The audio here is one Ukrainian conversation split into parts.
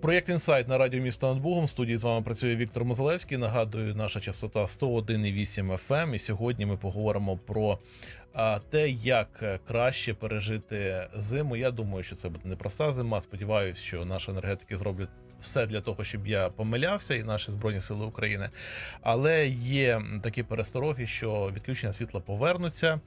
Проєкт інсайт на радіо місто над Богом. В студії з вами працює Віктор Мозалевський. Нагадую, наша частота 101,8 FM. І сьогодні ми поговоримо про те, як краще пережити зиму. Я думаю, що це буде непроста зима. Сподіваюся, що наші енергетики зроблять все для того, щоб я помилявся, і наші збройні сили України. Але є такі перестороги, що відключення світла повернуться.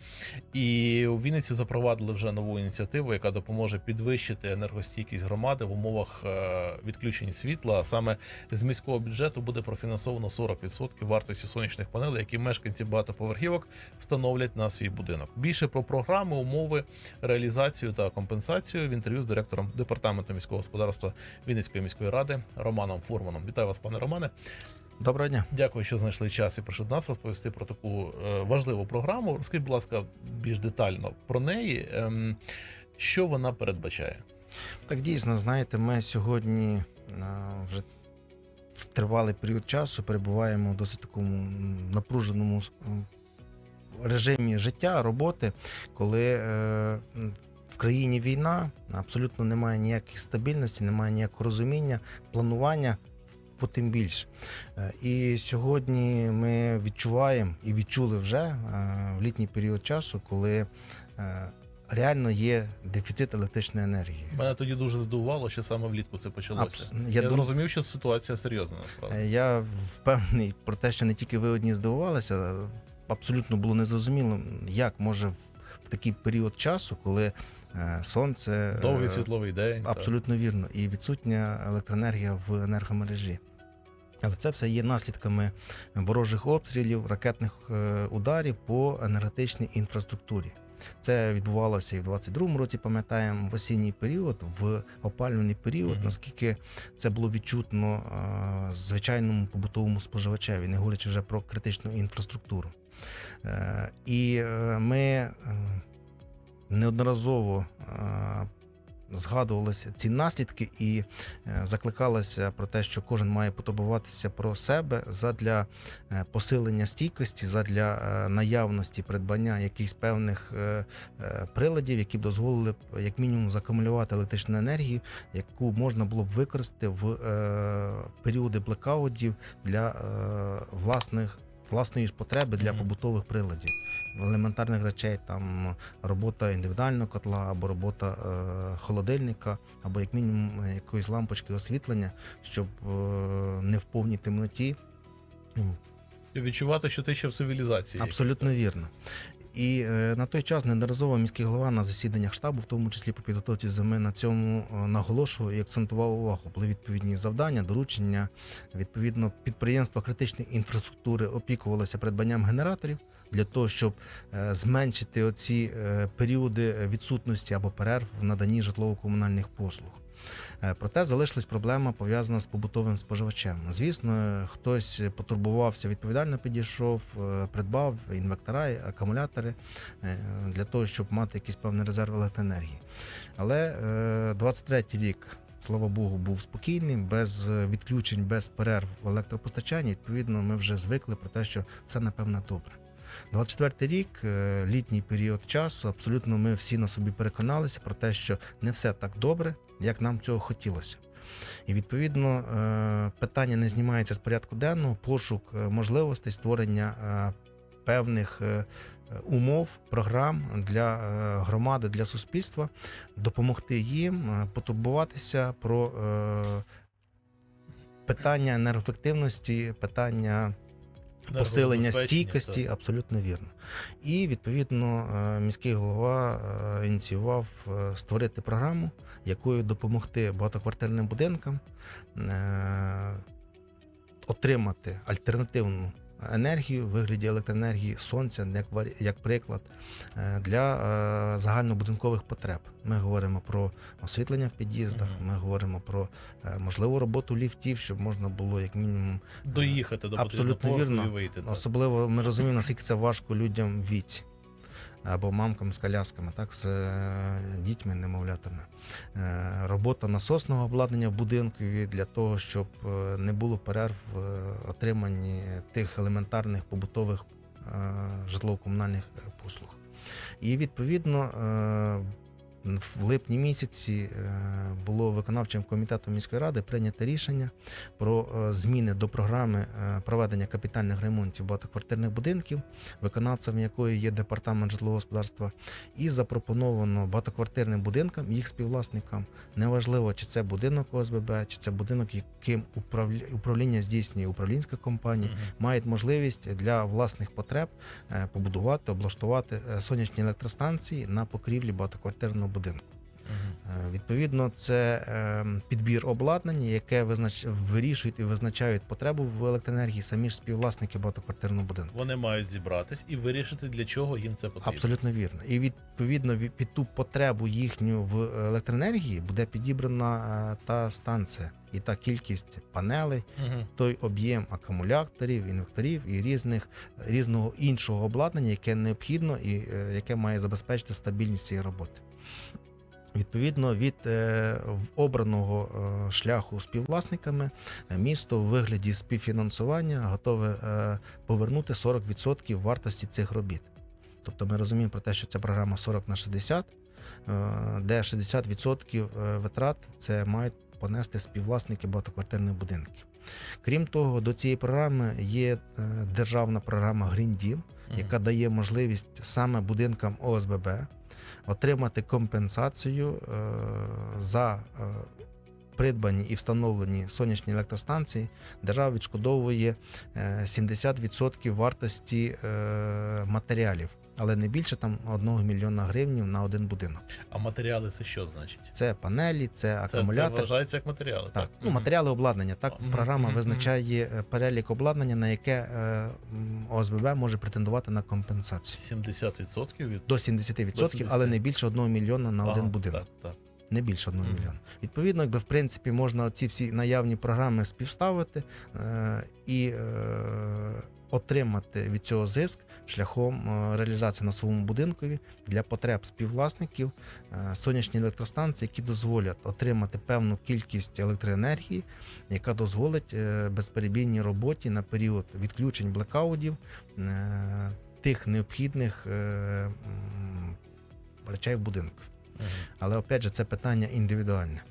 І у Вінниці запровадили вже нову ініціативу, яка допоможе підвищити енергостійкість громади в умовах е, відключення світла. А саме з міського бюджету буде профінансовано 40% вартості сонячних панелей, які мешканці багатоповерхівок встановлять на свій будинок. Більше про програми, умови, реалізацію та компенсацію в інтерв'ю з директором департаменту міського господарства Вінницької міської ради Романом Фурманом. Вітаю вас, пане Романе. Доброго дня. Дякую, що знайшли час і прийшли до нас розповісти про таку е, важливу програму. Розкажіть, будь ласка, більш детально про неї. Ем, що вона передбачає? Так дійсно, знаєте, ми сьогодні е, вже в тривалий період часу перебуваємо в досить такому напруженому режимі життя, роботи, коли е, країні війна абсолютно немає ніякої стабільності, немає ніякого розуміння, планування. По тим більше. Е, І сьогодні ми відчуваємо і відчули вже е, в літній період часу, коли е, реально є дефіцит електричної енергії. Мене тоді дуже здивувало, що саме влітку це почалося. Абс- Я, я дум- зрозумів, що ситуація серйозна насправді. Я впевнений про те, що не тільки ви одні здивувалися, абсолютно було незрозуміло, як може в такий період часу, коли сонце е, Довгий світловий день. так. абсолютно вірно, і відсутня електроенергія в енергомережі. Але це все є наслідками ворожих обстрілів, ракетних е, ударів по енергетичній інфраструктурі. Це відбувалося і в 22-му році, пам'ятаємо, в осінній період, в опалювальний період, Мгм. наскільки це було відчутно е, звичайному побутовому споживачеві, не говорячи вже про критичну інфраструктуру. Е, І е, ми е, неодноразово е, згадувалися ці наслідки і е, закликалося про те, що кожен має потурбуватися про себе задля е, посилення стійкості, задля наявності придбання якихось певних приладів, які б дозволили б як мінімум закумулювати електричну енергію, яку можна було б використати в періоди блекаутів для власних власної ж потреби для побутових приладів. Елементарних речей, там робота індивідуального котла, або робота е, холодильника, або як мінімум е, якоїсь лампочки освітлення, щоб е, не в повній темноті. Відчувати, що ти ще в цивілізації. Абсолютно вірно. І е, на той час неодноразово міський голова на засіданнях штабу, в тому числі по підготовці зими, на цьому е, наголошував і акцентував увагу. Були відповідні завдання, доручення. Відповідно, підприємства критичної інфраструктури опікувалися придбанням генераторів для того, щоб е, зменшити оці періоди відсутності або перерв в наданні житлово-комунальних послуг. Е, Проте залишилась проблема пов'язана з побутовим споживачем. Звісно, хтось потурбувався, відповідально підійшов, е, придбав інвектора, акумулятори е, для того, щоб мати якийсь певний резерв електроенергії. Але 23-й рік. Слава Богу, був спокійний, без відключень, без перерв в електропостачанні. Відповідно, ми вже звикли про те, що все напевно добре. 24-й рік, літній період часу, абсолютно ми всі на собі переконалися про те, що не все так добре, як нам цього хотілося. І відповідно е, питання не знімається з порядку денного, пошук е, можливостей створення е, певних умов, програм для громади, для суспільства, допомогти їм потурбуватися про питання енергоефективності, питання посилення стійкості, абсолютно вірно. І відповідно е, міський голова е, ініціював е, створити програму, якою допомогти багатоквартирним будинкам отримати альтернативну енергію в вигляді електроенергії сонця, як як приклад, е, для е, загальнобудинкових потреб. Ми говоримо про освітлення в під'їздах, ми говоримо про е, можливу роботу ліфтів, щоб можна було як мінімум Доїхати до Абсолютно вірно. і вийти. Особливо ми розуміємо, наскільки це важко людям в віці. Або мамкам з колясками, так, з е, дітьми, немовлятами. Е, Робота насосного обладнання в будинку для того, щоб е, не було перерв в отриманні тих елементарних побутових житлово-комунальних послуг. І відповідно В липні місяці е, було виконавчим комітетом міської ради прийнято рішення про е, зміни до програми е, проведення капітальних ремонтів багатоквартирних будинків, виконавцем якої є департамент житлового господарства, і запропоновано багатоквартирним будинкам, їх співвласникам, неважливо, чи це будинок ОСББ, чи це будинок, яким управління здійснює управлінська компанія, мають можливість для власних потреб побудувати, облаштувати сонячні електростанції на покрівлі багатоквартирного будинку. yaptın. Е, Відповідно, це е, підбір обладнання, яке визнач... вирішують і визначають потребу в електроенергії самі ж співвласники багатоквартирного будинку. Вони мають зібратись і вирішити, для чого їм це потрібно. Абсолютно вірно. І відповідно ві- під ту потребу їхню в електроенергії буде підібрана е, та станція і та кількість панелей, Мгм. той об'єм акумуляторів, інвекторів і різних різного іншого обладнання, яке необхідно і е, яке має забезпечити стабільність цієї роботи. Відповідно від е, обраного е, шляху співвласниками е, місто в вигляді співфінансування готове е, повернути 40% вартості цих робіт. Тобто ми розуміємо про те, що це програма 40 на 60, е, де 60% е, витрат це мають понести співвласники багатоквартирних будинків. Крім того, до цієї програми є державна програма Green Deal, яка дає можливість саме будинкам ОСББ отримати компенсацію е, за е, придбані і встановлені сонячні електростанції. Держава відшкодовує е, 70% вартості е, матеріалів, але не більше там 1 мільйона гривнів на один будинок. А матеріали це що значить? Це панелі, це Це, це акумулятор. вважається як матеріали. Так, ну матеріали обладнання. Так, Мгм, програма мгм, визначає е, перелік обладнання, на яке е, ОСББ може претендувати на компенсацію. 70% від До 70%, До 70. але не більше 1 мільйона на один будинок. Так, так. Не більше 1 Мгм. мільйона. Відповідно, якби в принципі можна ці всі наявні програми співставити е, і е, отримати від цього зиск шляхом е, реалізації на своєму будинкові для потреб співвласників е, сонячні електростанції, які дозволять отримати певну кількість електроенергії, яка дозволить е, безперебійній роботі на період відключень блекаутів е, тих необхідних е, речей в будинку. Але опять же, це питання індивідуальне.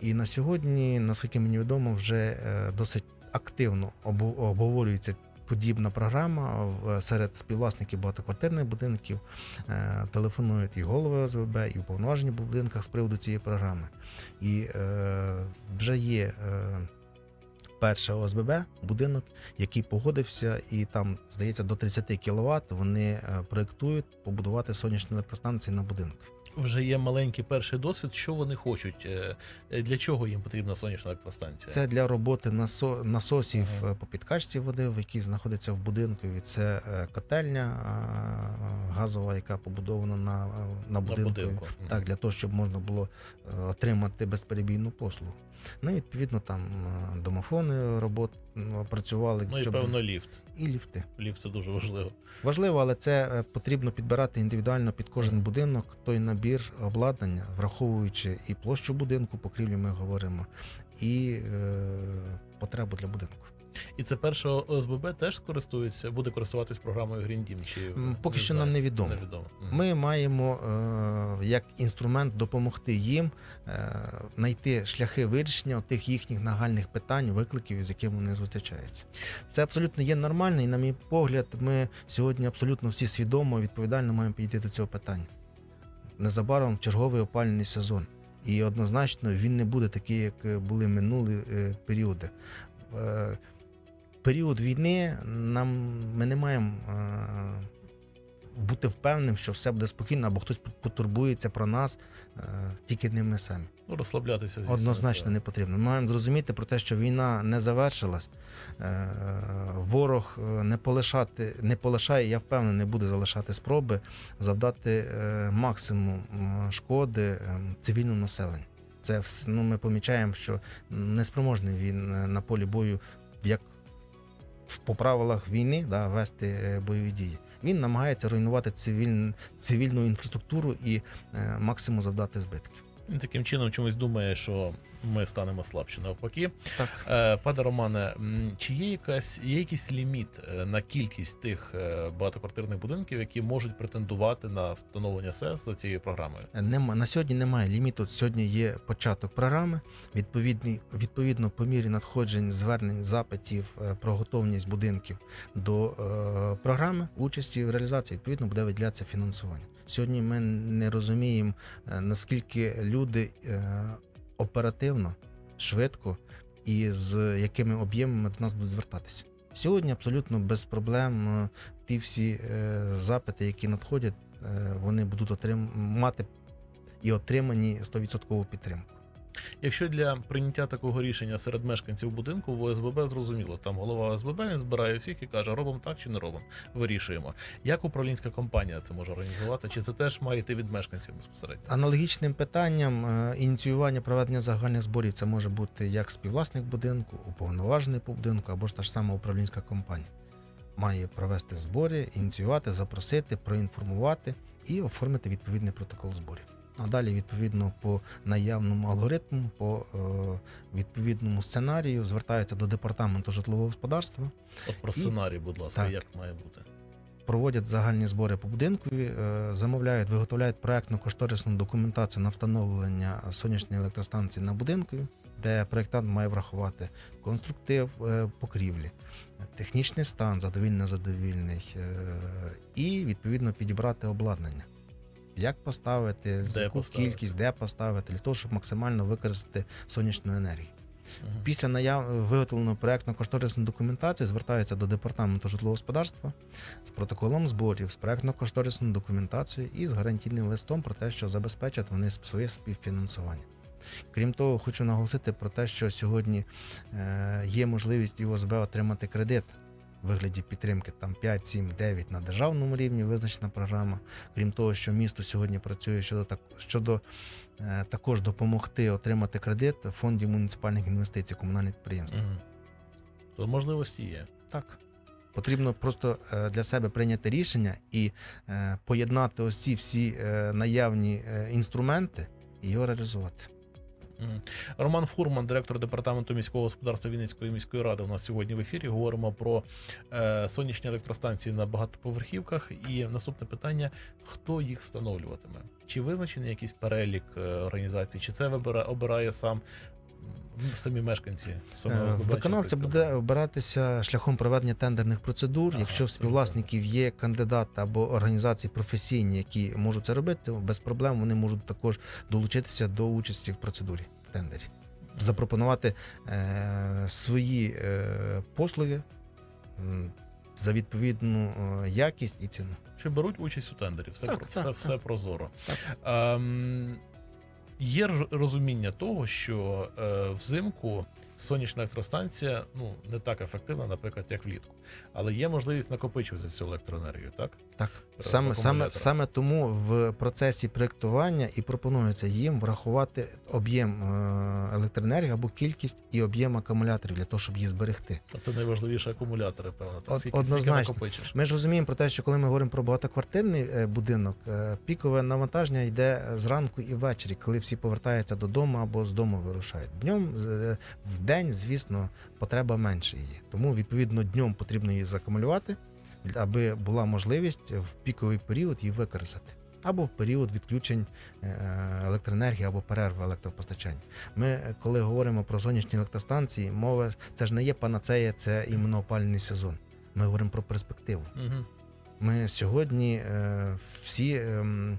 І на сьогодні, наскільки мені відомо, вже е, досить активно обговорюється подібна програма серед співвласників багатоквартирних будинків. Е, Телефонують і голови ОСББ, і уповноважені будинках з приводу цієї програми. І е, вже є. Е, Перше ОСББ будинок, який погодився, і там здається до 30 кВт вони е, проектують побудувати сонячні електростанції на будинку. Вже є маленький перший досвід. Що вони хочуть? Е, е, Для чого їм потрібна сонячна електростанція? Це для роботи насо- насосів Ага. е, по підкачці води, в якій знаходиться в будинку. Це е, котельня газова, яка побудована на, на будинку. на будинку. Так, для того, щоб можна було отримати безперебійну послугу. Ну, і, відповідно, там е, домофони робот працювали, Ну і щоб певно ліфт. і ліфти. Ліфт це дуже важливо. Важливо, але це е, потрібно підбирати індивідуально під кожен будинок той набір обладнання, враховуючи і площу будинку, покрівлі ми говоримо, і е, потребу для будинку. І це перше ОСББ теж користується, буде користуватись програмою Green Team? Чи поки не що нам невідомо. Невідомо. Ми маємо е, як інструмент допомогти їм е, знайти шляхи вирішення тих їхніх нагальних питань, викликів, з якими вони зустрічаються. Це абсолютно є нормально, і, на мій погляд, ми сьогодні абсолютно всі свідомо відповідально маємо підійти до цього питання. Незабаром черговий опалювальний сезон. І однозначно він не буде такий, як були минулі е, періоди. Е, період війни нам ми не маємо е, бути впевненим, що все буде спокійно, або хтось потурбується про нас, е, тільки не ми самі. Ну, розслаблятися звісно. Однозначно не потрібно. Ми маємо зрозуміти про те, що війна не завершилась. Е, Ворог не полишати, не полишає, я впевнений, не буде залишати спроби завдати максимум шкоди е, цивільному населенню. Це ну, ми помічаємо, що неспроможний він на полі бою, як по правилах війни, да, вести е, бойові дії. Він намагається руйнувати цивіль, цивільну інфраструктуру і е, максимум завдати збитків. Таким чином чомусь думає, що ми станемо слабші навпаки. Так. Е, Пане Романе, чи є якась є якийсь ліміт е, на кількість тих е, багатоквартирних будинків, які можуть претендувати на встановлення СЕС за цією програмою? Нема на сьогодні немає ліміту. Сьогодні є початок програми. Відповідний відповідно по мірі надходжень звернень запитів про готовність будинків до е, програми участі в реалізації. Відповідно буде виділятися фінансування. Сьогодні ми не розуміємо наскільки люди оперативно, швидко і з якими об'ємами до нас будуть звертатися. Сьогодні абсолютно без проблем е, ті всі е, запити, які надходять, е, вони будуть отрим... мати і отримані 100% підтримку. Якщо для прийняття такого рішення серед мешканців будинку в ОСББ зрозуміло, там голова ОСББ він збирає всіх і каже, робимо так чи не робимо, вирішуємо. Як управлінська компанія це може організувати? Чи це теж має йти від мешканців безпосередньо? Аналогічним питанням е, ініціювання проведення загальних зборів це може бути як співвласник будинку, уповноважений по будинку або ж та ж сама управлінська компанія. Має провести збори, ініціювати, запросити, проінформувати і оформити відповідний протокол зборів. А далі, відповідно, по наявному алгоритму, по е, відповідному сценарію звертаються до департаменту житлового господарства, От про І- сценарій, будь ласка, Так. як має бути? проводять загальні збори по будинкові, е, замовляють, виготовляють проектну кошторисну документацію на встановлення сонячної електростанції на будинкові, де проєктант має врахувати конструктив е, покрівлі, технічний стан, задовільно задовільний, і відповідно підібрати обладнання. Як поставити, з Де яку поставити. кількість, де поставити, для того, щоб максимально використати сонячну енергію. Мгм. Після наяв... виготовленої проектно-кошторисної документації звертаються до департаменту житлового господарства з протоколом зборів, з проектно-кошторисною документацією і з гарантійним листом про те, що забезпечать вони своє співфінансування. Крім того, хочу наголосити про те, що сьогодні е, є можливість і ОСБ отримати кредит в вигляді підтримки там 5, 7, 9 на державному рівні визначена програма. Крім того, що місто сьогодні працює щодо так щодо е, також допомогти отримати кредит в фонді муніципальних інвестицій комунальних підприємств. Мгм. То можливості є. Так. Потрібно просто е, для себе прийняти рішення і е, поєднати ось ці всі е, наявні інструменти і його реалізувати. Роман Фурман, директор департаменту міського господарства Вінницької міської ради. У нас сьогодні в ефірі говоримо про е, сонячні електростанції на багатоповерхівках. І наступне питання: хто їх встановлюватиме? Чи визначений якийсь перелік е, організацій, чи це вибира, обирає сам самі мешканці? Саме Е, Виконавця буде обиратися шляхом проведення тендерних процедур. Ага, Якщо в співвласників є кандидати або організації професійні, які можуть це робити, без проблем вони можуть також долучитися до участі в процедурі в тендері. запропонувати е, свої е, послуги за відповідну е, якість і ціну. Чи беруть участь у тендері? Все, Так, про, так, все, так. все прозоро. Так. Ем, є розуміння того, що е, взимку сонячна електростанція ну, не так ефективна, наприклад, як влітку. Але є можливість накопичувати цю електроенергію, так? Так, Е, саме, саме, саме тому в процесі проєктування і пропонується їм врахувати об'єм е, електроенергії або кількість і об'єм акумуляторів для того, щоб її зберегти. А Це найважливіше акумулятори, певно. Так, скільки, скільки однозначно. накопичиш? Ми ж розуміємо про те, що коли ми говоримо про багатоквартирний е, будинок, пікове навантаження йде зранку і ввечері, коли всі повертаються додому або з дому вирушають. Днем в день, звісно, потреба менше її. Тому відповідно днем потрібно її закумулювати, аби була можливість в піковий період її використати. Або в період відключень е, електроенергії або перерви електропостачання. Ми, е, коли говоримо про сонячні електростанції, мова це ж не є панацея, це іменно опалювальний сезон. Ми говоримо про перспективу. Угу. Ми сьогодні е, всі ем,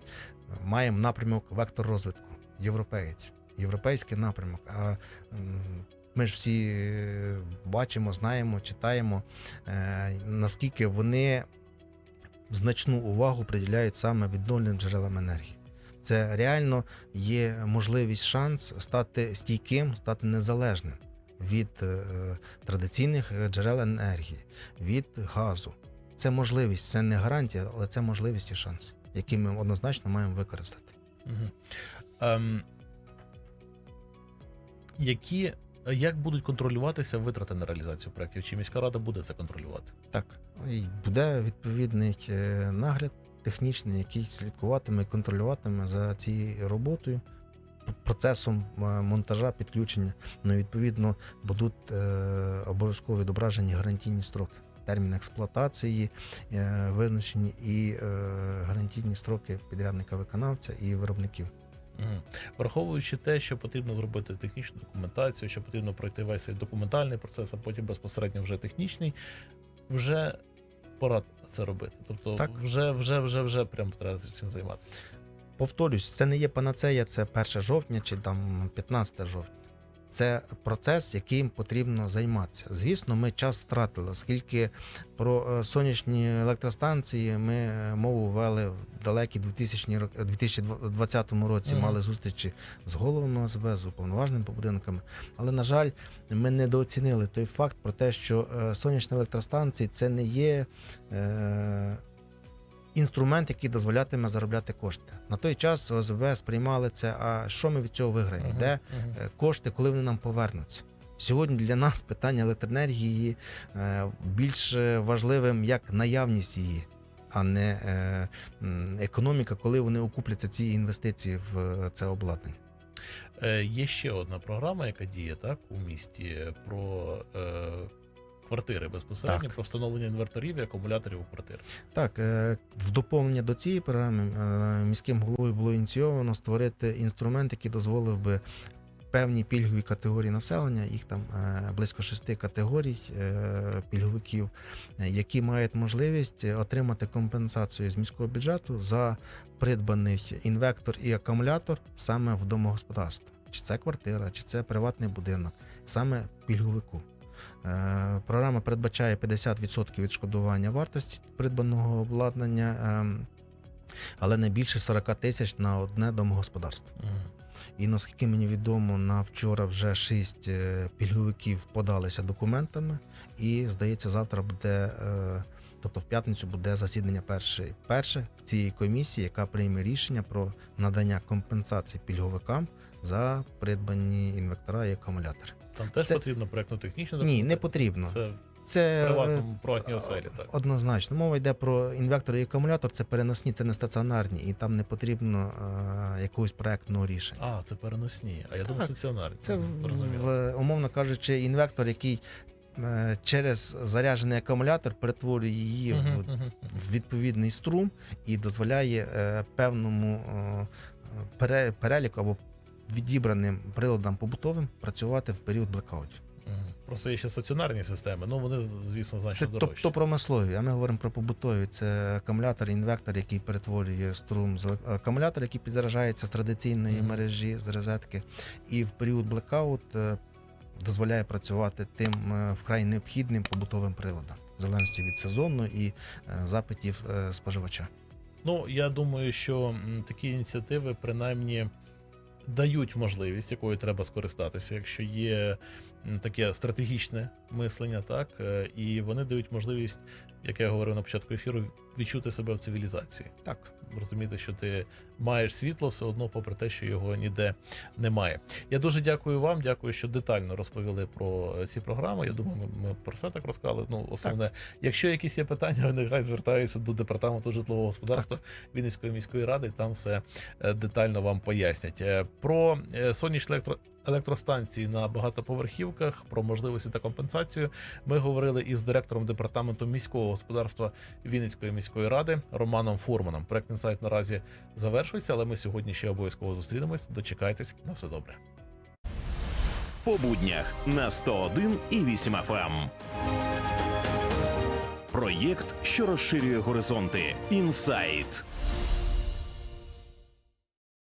маємо напрямок вектор розвитку європеєць, європейський напрямок. А ми ж всі е, бачимо, знаємо, читаємо, е, наскільки вони значну увагу приділяють саме відновленим джерелам енергії. Це реально є можливість шанс стати стійким, стати незалежним від е, традиційних джерел енергії, від газу. Це можливість, це не гарантія, але це можливість і шанс, який ми однозначно маємо використати. Угу. Ем, які, як будуть контролюватися витрати на реалізацію проєктів? Чи міська рада буде це контролювати? Так, і буде відповідний е, нагляд технічний, який слідкуватиме і контролюватиме за цією роботою процесом е, монтажа, підключення, ну відповідно будуть е, обов'язково відображені гарантійні строки. Термін експлуатації визначені і гарантійні строки підрядника виконавця і виробників. Враховуючи те, що потрібно зробити технічну документацію, що потрібно пройти весь цей документальний процес, а потім безпосередньо вже технічний, вже пора це робити. Тобто, Так. вже, вже, вже, вже прям треба цим займатися. Повторюсь, це не є панацея, це 1 жовтня чи там 15 жовтня. Це процес, яким потрібно займатися. Звісно, ми час втратили, оскільки про е, сонячні електростанції ми е, мову вели в далекі 2000 2020 році. Мгм. Мали зустрічі з головами ОСБ, з уповноваженими по будинками. Але на жаль, ми недооцінили той факт про те, що е, сонячні електростанції це не є. Е, інструмент, який дозволятиме заробляти кошти. На той час ОСБ сприймали це. А що ми від цього виграємо? Мгм, Де мгм. е, кошти, коли вони нам повернуться? Сьогодні для нас питання електроенергії е, більш важливим як наявність її, а не е, економіка, коли вони окупляться ці інвестиції в це обладнання. Є ще одна програма, яка діє так у місті про квартири безпосередньо, Так. про встановлення інверторів і акумуляторів у квартирах. Так, е, в доповнення до цієї програми е, міським головою було ініційовано створити інструмент, який дозволив би певні пільгові категорії населення, їх там е, близько шести категорій пільговиків, які мають можливість отримати компенсацію з міського бюджету за придбаний інвектор і акумулятор саме в домогосподарстві. Чи це квартира, чи це приватний будинок, саме пільговику. Е, Програма передбачає 50% відшкодування вартості придбаного обладнання, ем, але не більше 40 тисяч на одне домогосподарство. І наскільки мені відомо, на вчора вже 6 пільговиків подалися документами, і здається, завтра буде. е, Тобто в п'ятницю буде засідання перше, перше в цій комісії, яка прийме рішення про надання компенсації пільговикам за придбані інвектора і акумулятори. Там теж Це- потрібно проєктно-технічно Ні, не потрібно. Це Це е, приватному приватній оселі, так. Однозначно. Мова йде про інвектор і акумулятор, це переносні, це не стаціонарні, і там не потрібно е, якогось проектного рішення. А, це переносні. А я думаю, стаціонарні. Це в, умовно кажучи, інвектор, який е, через заряджений акумулятор перетворює її Мгм, в, мгм. в відповідний струм і дозволяє е, певному е, пере, переліку або відібраним приладам побутовим працювати в період блекаутів. Мгм. Просто є ще стаціонарні системи, ну вони, звісно, Це значно дорожчі. тобто промислові, а ми говоримо про побутові. Це акумулятор, інвектор, який перетворює струм з акумулятор, який підзаряджається з традиційної Мгм. мережі, з розетки, і в період блекаут е, дозволяє працювати тим е, вкрай необхідним побутовим приладом, в залежності від сезону і е, запитів споживача. Ну, я думаю, що такі ініціативи принаймні дають можливість, якою треба скористатися, якщо є таке стратегічне мислення, так е, і вони дають можливість, як я говорив на початку ефіру, відчути себе в цивілізації. Так. Розуміти, що ти маєш світло все одно, попри те, що його ніде немає. Я дуже дякую вам. Дякую, що детально розповіли про ці програми. Я думаю, ми, ми про все так розказали. Ну, основне, якщо якісь є питання, нехай звертаються до департаменту житлового господарства Вінницької міської ради. Там все е, детально вам пояснять. Е, Про е, електро. Електростанції на багатоповерхівках про можливості та компенсацію ми говорили із директором департаменту міського господарства Вінницької міської ради Романом Фурманом. Проект інсайт наразі завершується, але ми сьогодні ще обов'язково зустрінемось. Дочекайтесь на все добре. по буднях на 101 і 8 FM. Проєкт, що розширює горизонти. Інсайт.